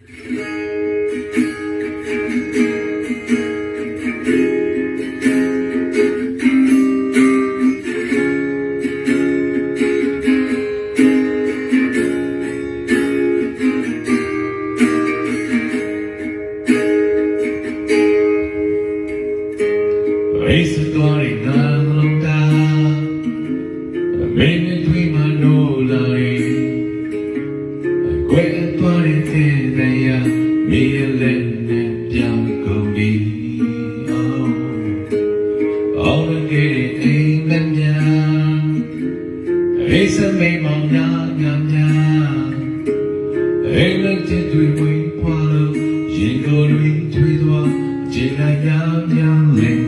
ရိစတော်ရီ Oh all the day အိမ်မများရိစမေမောင်ညာညာညာအိမ်လည်းချစ်တွေ့ဝင်ခွာလို့ရင်ကိုယ်တွေတွေ့သွားခြေလိုက်ရများလ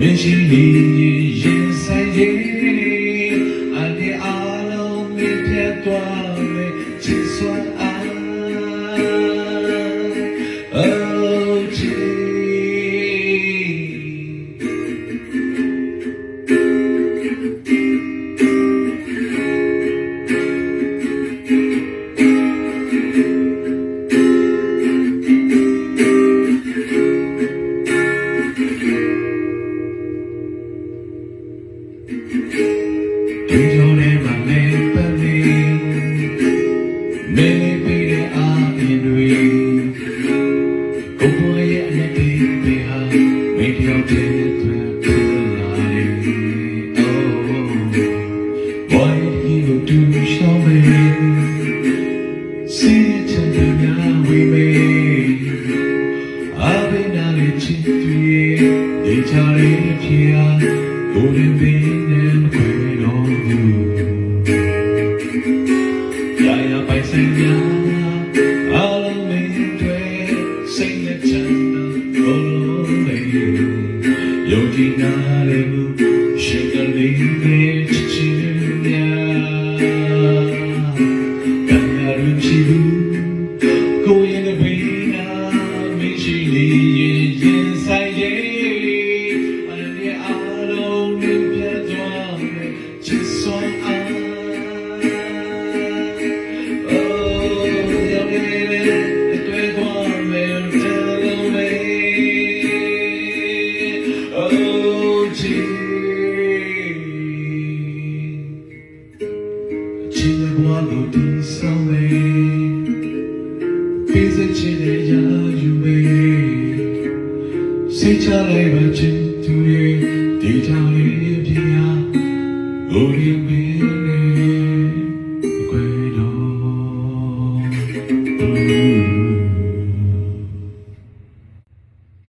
မျက်ရှိလေးရင်ဆိုင်ရင်အန်ဒီ out in chitty it's our area golden bean and queen of you ရာရာပိုင်ဆိုင်ရာအားလုံးမင်းတွေစိတ်နဲ့ချမ်းသာကိုယ်လုံးလေးယုံကြည်နာလေမှု ချင်းရဲ့ဘဝကိုတည်ဆောင်လေပြည့်စက်ခြင်းရဲ့ရာယူမေစိတ်ချလိုက်ပါခြင်းသူရဲ့ဒီကြောင်ရဲ့ပြညာ Glory be